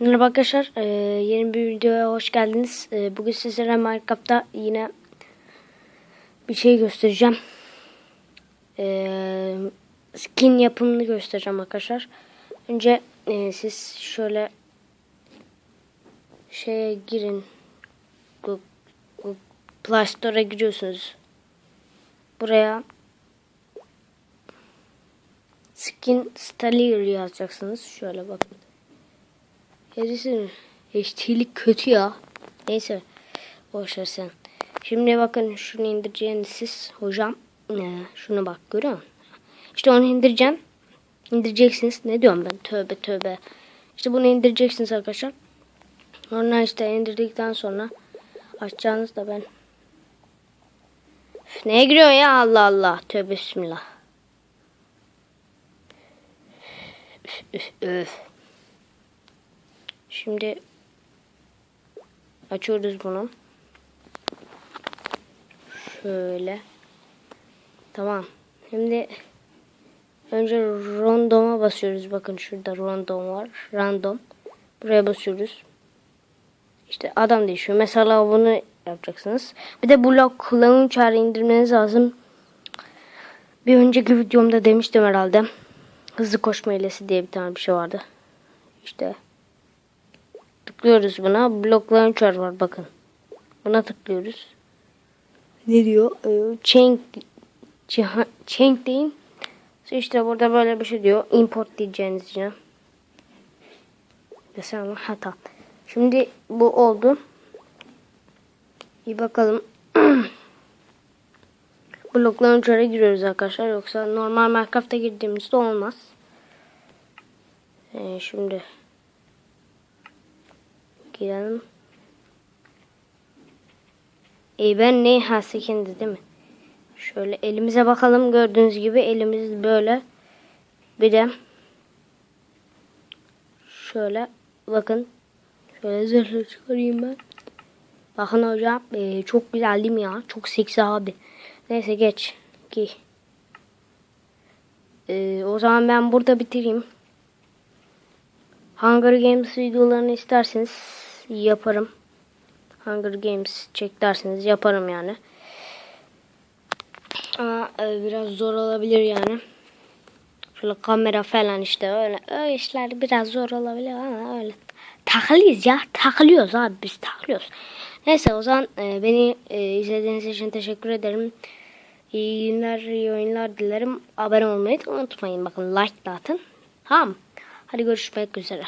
Merhaba arkadaşlar, ee, yeni bir videoya hoş geldiniz. Ee, bugün sizlere Minecraft'ta yine bir şey göstereceğim. Ee, skin yapımını göstereceğim arkadaşlar. Önce e, siz şöyle şeye girin. Google, Play Store'a giriyorsunuz. Buraya Skin Stalir yazacaksınız. Şöyle bakın. Herisi HT'lik kötü ya. Neyse. Boşver sen. Şimdi bakın şunu indireceğiniz siz hocam. Ee, şunu bak görüyor musun? İşte onu indireceksin. İndireceksiniz. Ne diyorum ben? Tövbe tövbe. İşte bunu indireceksiniz arkadaşlar. Sonra işte indirdikten sonra açacağınız da ben. Üf, neye ya Allah Allah. Tövbe bismillah. Üf, üf, üf. Şimdi açıyoruz bunu. Şöyle. Tamam. Şimdi önce random'a basıyoruz. Bakın şurada random var. Random. Buraya basıyoruz. İşte adam değişiyor. Mesela bunu yapacaksınız. Bir de blok launcher indirmeniz lazım. Bir önceki videomda demiştim herhalde. Hızlı koşma hilesi diye bir tane bir şey vardı. İşte tıklıyoruz buna. Block launcher var bakın. Buna tıklıyoruz. Ne diyor? Ee, Ciha- Chain deyin. İşte burada böyle bir şey diyor. Import diyeceğiniz için. Mesela hata. Şimdi bu oldu. Bir bakalım. Block Launcher'a giriyoruz arkadaşlar. Yoksa normal Minecraft'a girdiğimizde olmaz. Ee, şimdi girelim. E ben ne ha değil mi? Şöyle elimize bakalım. Gördüğünüz gibi elimiz böyle. Bir de şöyle bakın. Şöyle zırhlı çıkarayım ben. Bakın hocam e, çok güzel değil mi ya? Çok seksi abi. Neyse geç. Giy. E, o zaman ben burada bitireyim. Hunger Games videolarını isterseniz yaparım. Hunger Games çek derseniz yaparım yani. Ama e, biraz zor olabilir yani. Şöyle kamera falan işte öyle. Öyle işler biraz zor olabilir ama öyle. Takılıyız ya. Takılıyoruz abi biz takılıyoruz. Neyse o zaman e, beni e, izlediğiniz için teşekkür ederim. İyi günler, iyi oyunlar dilerim. Abone olmayı unutmayın. Bakın like da atın. Tamam. Hadi görüşmek üzere.